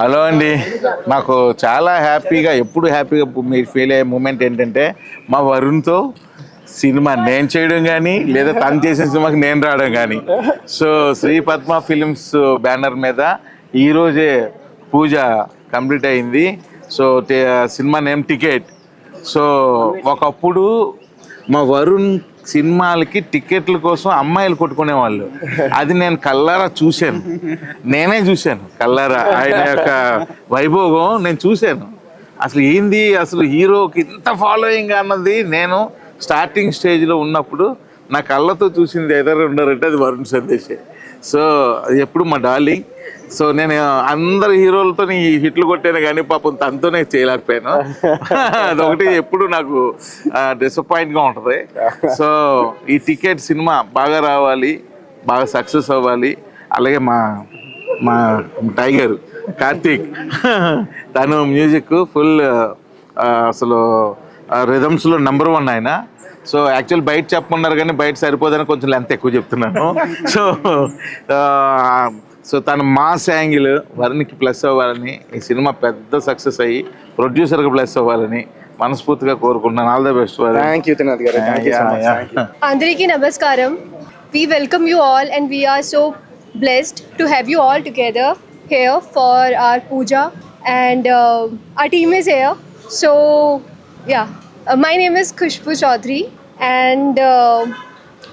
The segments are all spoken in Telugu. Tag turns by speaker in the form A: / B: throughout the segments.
A: హలో అండి. నాకు చాలా హ్యాపీగా ఎప్పుడు హ్యాపీగా మీరు ఫీల్ అయ్యే మూమెంట్ ఏంటంటే మా వరుణ్తో సినిమా నేను చేయడం కానీ లేదా తను చేసిన సినిమాకి నేను రావడం కానీ so Shri Padma films banner మీద ఈరోజే పూజ కంప్లీట్ అయింది. So cinema name ticket. So ఒకప్పుడు మా వరుణ్ సినిమాలకి టికెట్ల కోసం అమ్మాయిలు కొట్టుకునేవాళ్ళు. అది నేను కల్లారా చూశాను. నేనే చూశాను. కల్లారా ఆయన యొక్క వైభోగం నేను చూశాను. అసలు ఏంది? అసలు హీరోకి ఇంత ఫాలోయింగ్ అన్నది నేను స్టార్టింగ్ స్టేజ్లో ఉన్నప్పుడు నా కళ్ళతో చూసింది ఎదరు ఉన్నారంటే అది వరుణ్ సందేశే. సో అది ఎప్పుడు మా డార్లింగ్. సో నేను అందరు హీరోలతో ఈ హిట్లు కొట్టాను కానీ పాపం తనతోనే చేయలేకపోయాను. అదొకటి ఎప్పుడు నాకు డిసప్పాయింట్గా ఉంటుంది. సో ఈ టికెట్ సినిమా బాగా రావాలి బాగా సక్సెస్ అవ్వాలి. అలాగే మా మా టైగర్ కార్తీక్ తను మ్యూజిక్ ఫుల్ అసలు రిథమ్స్లో నెంబర్ వన్ ఆయన. సో యాక్చువల్ బయట చెప్పమన్నారు కానీ బయట సరిపోదని కొంచెం లెంత్ ఎక్కువ చెప్తున్నాను. సో సో తను మాస్ యాంగిల్ వరణికి ప్లస్ అవ్వాలని ఈ సినిమా పెద్ద సక్సెస్ అయ్యి ప్రొడ్యూసర్కి ప్లస్ అవ్వాలని మనస్ఫూర్తిగా కోరుకుంటాను all the best
B: thank you
C: అందరికీ నమస్కారం. We welcome you all and we're so blessed to have you all together here for our puja and ah team is here so yeah my name is Khushbu Chaudhary and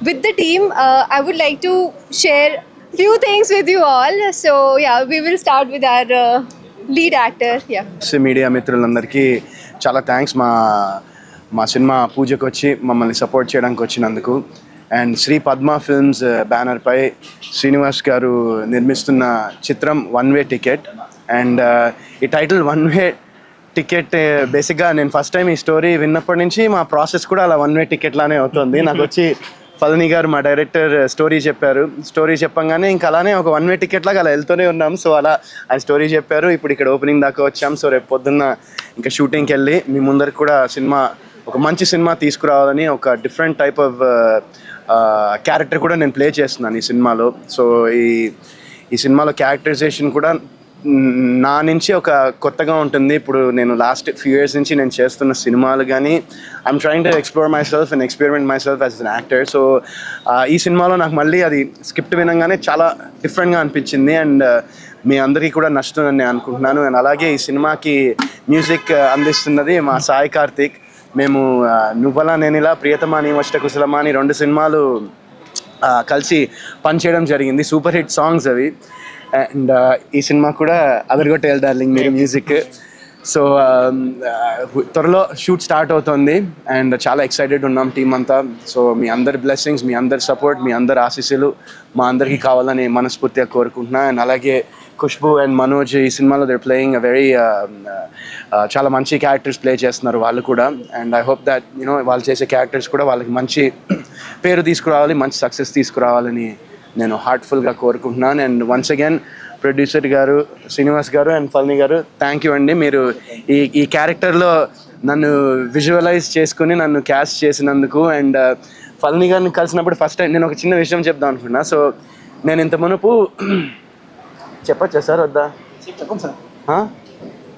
C: with the team I would like to share few things with you all. So yeah, we will start with our uh, lead actor. Yeah.
B: Media మిత్రులందరికీ చాలా థ్యాంక్స్ మా మా సినిమా పూజకు వచ్చి మమ్మల్ని సపోర్ట్ చేయడానికి వచ్చినందుకు అండ్ శ్రీ పద్మ ఫిల్మ్స్ బ్యానర్పై uh, శ్రీనివాస్ గారు నిర్మిస్తున్న చిత్రం వన్ వే టికెట్ అండ్ ఈ టైటిల్ వన్ వే టికెట్ బేసిక్గా నేను ఫస్ట్ టైం ఈ స్టోరీ విన్నప్పటి నుంచి మా ప్రాసెస్ కూడా అలా వన్ వే టికెట్ లానే అవుతుంది నాకు వచ్చి ఫలని గారు మా డైరెక్టర్ స్టోరీ చెప్పారు. స్టోరీ చెప్పంగానే ఇంకా అలానే ఒక వన్ వే టికెట్ లాగా అలా వెళ్తూనే ఉన్నాం. సో అలా ఆయన స్టోరీ చెప్పారు. ఇప్పుడు ఇక్కడ ఓపెనింగ్ దాకా వచ్చాం. సో రేపు పొద్దున్న ఇంకా షూటింగ్కి వెళ్ళి మీ ముందరికి కూడా సినిమా ఒక మంచి సినిమా తీసుకురావాలని ఒక డిఫరెంట్ టైప్ ఆఫ్ క్యారెక్టర్ కూడా నేను ప్లే చేస్తున్నాను ఈ సినిమాలో. సో ఈ ఈ సినిమాలో క్యారెక్టరైజేషన్ కూడా నా నుంచి ఒక కొత్తగా ఉంటుంది. ఇప్పుడు నేను లాస్ట్ ఫ్యూ ఇయర్స్ నుంచి నేను చేస్తున్న సినిమాలు కానీ I'm trying to explore myself and experiment myself as an actor so ఈ సినిమాలో నాకు మళ్ళీ అది స్క్రిప్ట్ వినంగానే చాలా డిఫరెంట్గా అనిపించింది. అండ్ మీ అందరికీ కూడా నచ్చుతుందని నేను అనుకుంటున్నాను. అండ్ అలాగే ఈ సినిమాకి మ్యూజిక్ అందిస్తున్నది మా సాయి కార్తిక్. మేము నువ్వలా నేనిలా ప్రియతమా నీ వష్ట కుశలమా అని రెండు సినిమాలు కలిసి పనిచేయడం జరిగింది. సూపర్ హిట్ సాంగ్స్ అవి. అండ్ uh, ఈ సినిమా కూడా అదరగొట్టేయాలి డార్లింగ్ మీరు మ్యూజిక్ సో um, uh, త్వరలో షూట్ స్టార్ట్ అవుతుంది. అండ్ చాలా ఎక్సైటెడ్ ఉన్నాం టీం అంతా. సో మీ అందరి బ్లెస్సింగ్స్ మీ అందరి సపోర్ట్ మీ అందరి ఆశీస్సులు మా అందరికీ కావాలని మనస్ఫూర్తిగా కోరుకుంటున్నా. అండ్ అలాగే ఖుష్బు అండ్ మనోజ్ ఈ సినిమాలో దే ప్లేయింగ్ అ వెరీ చాలా మంచి క్యారెక్టర్స్ ప్లే చేస్తున్నారు వాళ్ళు కూడా. And I hope that you know వాళ్ళు చేసే క్యారెక్టర్స్ కూడా వాళ్ళకి మంచి పేరు తీసుకురావాలి మంచి సక్సెస్ తీసుకురావాలని నేను హార్ట్ఫుల్గా కోరుకుంటున్నాను. అండ్ వన్స్ అగైన్ ప్రొడ్యూసర్ గారు శ్రీనివాస్ గారు అండ్ ఫల్ని గారు థ్యాంక్ యూ అండి. మీరు ఈ ఈ క్యారెక్టర్లో నన్ను విజువలైజ్ చేసుకుని నన్ను క్యాస్ట్ చేసినందుకు. అండ్ ఫల్ని గారిని కలిసినప్పుడు ఫస్ట్ టైం నేను ఒక చిన్న విషయం చెప్దాం అనుకున్నా సో నేను ఇంత మునుపు చెప్పచ్చా సార్? వద్దా?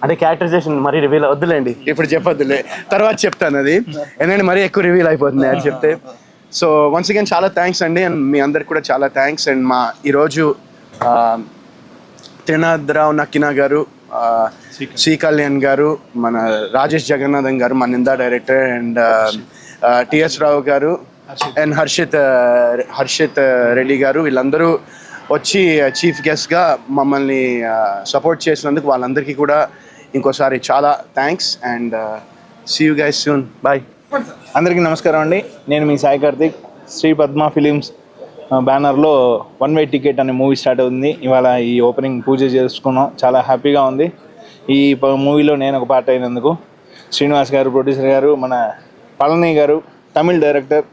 B: అదే క్యారెక్టరైజేషన్ మరీ రివీల్ వద్దులేండి. ఇప్పుడు చెప్పొద్దులే. తర్వాత చెప్తాను అది. ఎందుకంటే మరీ ఎక్కువ రివీల్ అయిపోతుంది అది చెప్తే. సో వన్స్ అగైన్ చాలా థ్యాంక్స్ అండి. అండ్ మీ అందరికి కూడా చాలా థ్యాంక్స్ అండ్ మా ఈరోజు త్రినాథరావు నక్కినా గారు శ్రీ కళ్యాణ్ గారు మన రాజేష్ జగన్నాథన్ గారు మన Nindha director and TS Rao garu and Harshit Harshit Reddy గారు వీళ్ళందరూ వచ్చి చీఫ్ గెస్ట్గా మమ్మల్ని సపోర్ట్ చేసినందుకు వాళ్ళందరికీ కూడా ఇంకోసారి చాలా thanks and see you guys soon bye
D: అందరికీ నమస్కారం అండి. నేను మీ సాయి కార్తిక్. శ్రీ పద్మ ఫిలిమ్స్ బ్యానర్లో వన్ వే టికెట్ అనే మూవీ స్టార్ట్ అవుతుంది. ఇవాళ ఈ ఓపెనింగ్ పూజ చేసుకున్నాం. చాలా హ్యాపీగా ఉంది. ఈ ప- మూవీలో నేను ఒక పార్ట్ అయినందుకు శ్రీనివాస్ గారు ప్రొడ్యూసర్ గారు మన పళని గారు తమిళ్ డైరెక్టర్.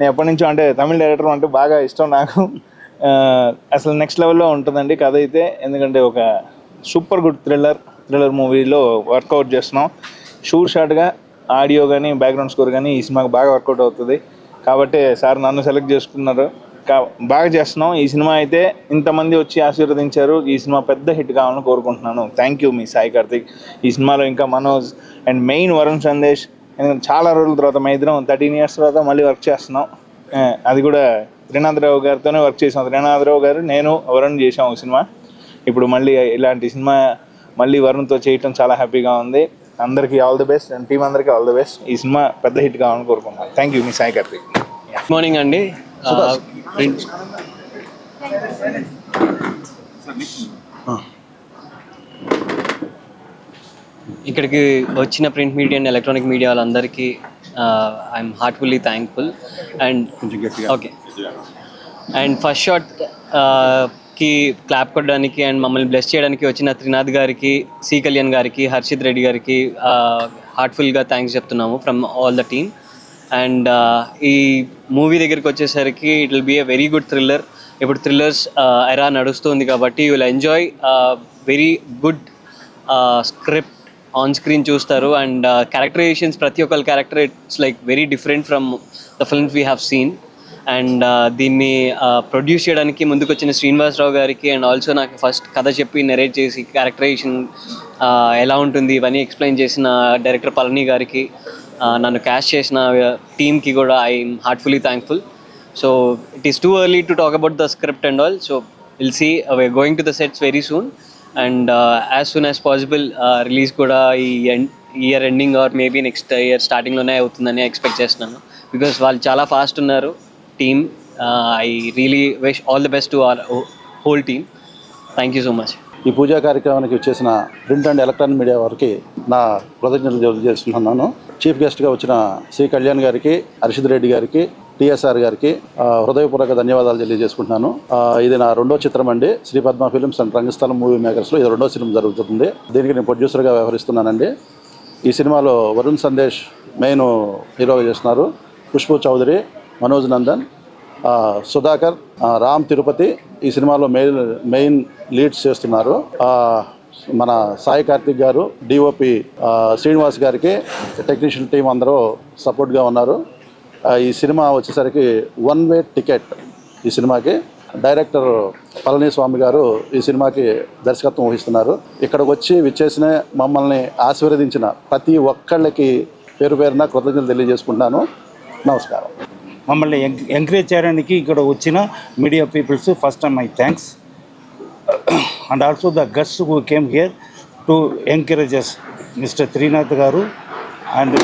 D: నేను ఎప్పటి నుంచో అంటే తమిళ్ డైరెక్టర్ అంటే బాగా ఇష్టం నాకు. అసలు నెక్స్ట్ లెవెల్లో ఉంటుందండి కథ అయితే. ఎందుకంటే ఒక సూపర్ గుడ్ థ్రిల్లర్ థ్రిల్లర్ మూవీలో వర్కౌట్ చేస్తున్నాం. షూర్ షార్ట్గా ఆడియో కానీ బ్యాక్గ్రౌండ్ స్కోర్ కానీ ఈ సినిమాకి బాగా వర్కౌట్ అవుతుంది. కాబట్టి సార్ నన్ను సెలెక్ట్ చేసుకున్నారు. కా- బాగా చేస్తున్నాం. ఈ సినిమా అయితే ఇంతమంది వచ్చి ఆశీర్వదించారు. ఈ సినిమా పెద్ద హిట్ కావాలని కోరుకుంటున్నాను. థ్యాంక్ యూ మీ సాయి కార్తిక్. ఈ సినిమాలో ఇంకా మనోజ్ అండ్ మెయిన్ వరుణ్ సందేశ్. చాలా రోజుల తర్వాత మా ఇద్దరం థర్టీన్ ఇయర్స్ తర్వాత మళ్ళీ వర్క్ చేస్తున్నాం. అది కూడా త్రినాథరావు గారితోనే వర్క్ చేసాం త్రినాథరావు గారు నేను వరుణ్ చేసాం సినిమా. ఇప్పుడు మళ్ళీ ఇలాంటి సినిమా మళ్ళీ వరుణ్తో చేయటం చాలా హ్యాపీగా ఉంది. అందరికీ all the best and team అందరికీ ఆల్ ది బెస్ట్. ఈ సినిమా పెద్ద హిట్ కావాలని కోరుకుంటున్నాను థ్యాంక్ యూ మీ సాయి కార్తిక్.
E: గుడ్ మార్నింగ్ అండి. ఆ, ప్రిన్- ఇక్కడికి వచ్చిన print media and electronic media వాళ్ళందరికీ I'm heartfully thankful and okay and first shot కి క్లాప్ కొట్టడానికి అండ్ మమ్మల్ని బ్లెస్ చేయడానికి వచ్చిన త్రినాథ్ గారికి సి కళ్యాణ్ గారికి హర్షిత్ రెడ్డి గారికి హార్ట్ఫుల్గా థ్యాంక్స్ చెప్తున్నాము from all the team and ఈ మూవీ దగ్గరికి వచ్చేసరికి it will be a very good thriller ఇప్పుడు థ్రిల్లర్స్ ఎరా నడుస్తుంది కాబట్టి you will enjoy very good script on screen చూస్తారు. అండ్ క్యారెక్టరైజేషన్స్ ప్రతి ఒక్కరి character it's like very different from the films we have seen and దీన్ని ప్రొడ్యూస్ చేయడానికి ముందుకు వచ్చిన శ్రీనివాసరావు గారికి అండ్ ఆల్సో నాకు ఫస్ట్ కథ చెప్పి నెరేట్ చేసి క్యారెక్టరైజేషన్ ఎలా ఉంటుంది ఇవన్నీ ఎక్స్ప్లెయిన్ చేసిన డైరెక్టర్ పళని గారికి నన్ను క్యాష్ చేసిన టీమ్కి కూడా I'm heartfully thankful so it is too early to talk about the script and also will see we're going to the sets very soon and as soon as possible release కూడా ఈ year ending or maybe next year స్టార్టింగ్లోనే అవుతుందని ఎక్స్పెక్ట్ చేస్తున్నాను. బికాస్ వాళ్ళు చాలా ఫాస్ట్ ఉన్నారు. Team I really wish all the best to our whole team thank you so much
F: ఈ పూజా కార్యక్రమానికి వచ్చేసిన ప్రింట్ అండ్ ఎలక్ట్రానిక్ మీడియా వారికి నా కృతజ్ఞతలు తెలియజేస్తున్నాను. చీఫ్ గెస్ట్గా వచ్చిన శ్రీ కళ్యాణ్ గారికి హర్షిద్ రెడ్డి గారికి టిఎస్ఆర్ గారికి హృదయపూర్వక ధన్యవాదాలు తెలియజేసుకుంటున్నాను. ఇది నా రెండో చిత్రం అండి. Shri Padma films and Rangasthalam movie మేకర్స్లో ఇది రెండో సినిమా జరుగుతుంది. దీనికి నేను ప్రొడ్యూసర్గా వ్యవహరిస్తున్నానండి. ఈ సినిమాలో వరుణ్ సందేశ్ మెయిన్ హీరోగా చేస్తున్నారు. ఖుష్బు చౌదరి మనోజ్ నందన్ సుధాకర్ రామ్ తిరుపతి ఈ సినిమాలో మెయిన్ మెయిన్ లీడ్స్ చేస్తున్నారు. మన సాయి కార్తిక్ గారు డిఓపి శ్రీనివాస్ గారికి టెక్నీషియన్ టీం అందరూ సపోర్ట్గా ఉన్నారు. ఈ సినిమా వచ్చేసరికి వన్ వే టికెట్ ఈ సినిమాకి. డైరెక్టర్ పళనిస్వామి గారు ఈ సినిమాకి దర్శకత్వం వహిస్తున్నారు. ఇక్కడికి వచ్చి విచ్చేసిన మమ్మల్ని ఆశీర్వదించిన ప్రతి ఒక్కళ్ళకి పేరు పేరున కృతజ్ఞతలు తెలియజేసుకుంటాను నమస్కారం.
G: మమ్మల్ని ఎంకరేజ్ చేయడానికి ఇక్కడ వచ్చిన media peoples first time my thanks and also the guest who came here to encourages mister Trinath garu and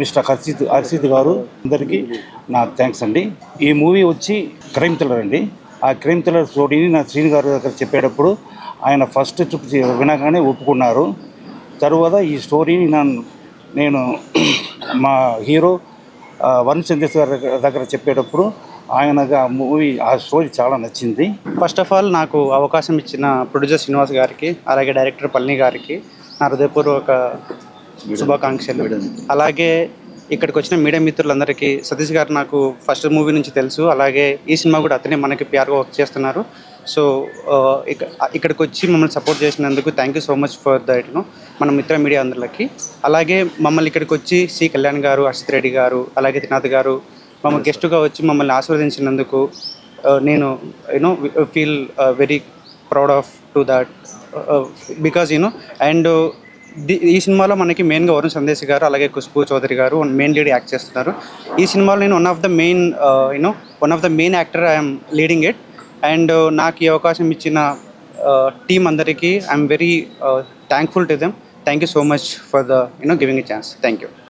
G: mister Harshit Harshit గారు అందరికీ నా థ్యాంక్స్ అండి. ఈ మూవీ వచ్చి క్రైమ్ థ్రిల్లర్ అండి. ఆ క్రైమ్ థ్రిల్లర్ స్టోరీని నా శ్రీని గారి దగ్గర చెప్పేటప్పుడు ఆయన ఫస్ట్ ట్రిప్ వినగానే ఒప్పుకున్నారు. తరువాత ఈ స్టోరీని నన్ను నేను మా హీరో వరుణ్ సందేశ్ గారి దగ్గర చెప్పేటప్పుడు ఆయనగా మూవీ ఆ స్టోరీ చాలా నచ్చింది.
H: ఫస్ట్ ఆఫ్ ఆల్ నాకు అవకాశం ఇచ్చిన ప్రొడ్యూసర్ శ్రీనివాస్ గారికి అలాగే డైరెక్టర్ పళని గారికి నా హృదయపూర్వక శుభాకాంక్షలు. అలాగే ఇక్కడికి వచ్చిన మీడియా మిత్రులందరికీ సతీష్ గారు నాకు ఫస్ట్ మూవీ నుంచి తెలుసు. అలాగే ఈ సినిమా కూడా అతనే మనకి పిఆర్గా వర్క్ చేస్తున్నారు. సో ఇక్కడికి వచ్చి మమ్మల్ని సపోర్ట్ చేసినందుకు thank you so much for that you know మన మిత్ర మీడియా అందరికి. అలాగే మమ్మల్ని ఇక్కడికి వచ్చి సి కళ్యాణ్ గారు హర్షిత్ రెడ్డి గారు అలాగే త్రినాథ్ గారు మమ్మల్ని గెస్ట్గా వచ్చి మమ్మల్ని ఆశీర్వదించినందుకు నేను you know feel very proud of to that because you know and ఈ సినిమాలో మనకి మెయిన్గా వరుణ్ సందేశ్ గారు అలాగే ఖుష్బు చౌదరి గారు మెయిన్ లీడ్ యాక్ట్ చేస్తున్నారు. ఈ సినిమాలో నేను one of the main you know one of the main actor I'm leading it and నాకు ఈ అవకాశం ఇచ్చిన టీం అందరికీ I'm very thankful to them thank you so much for the you know giving a chance thank you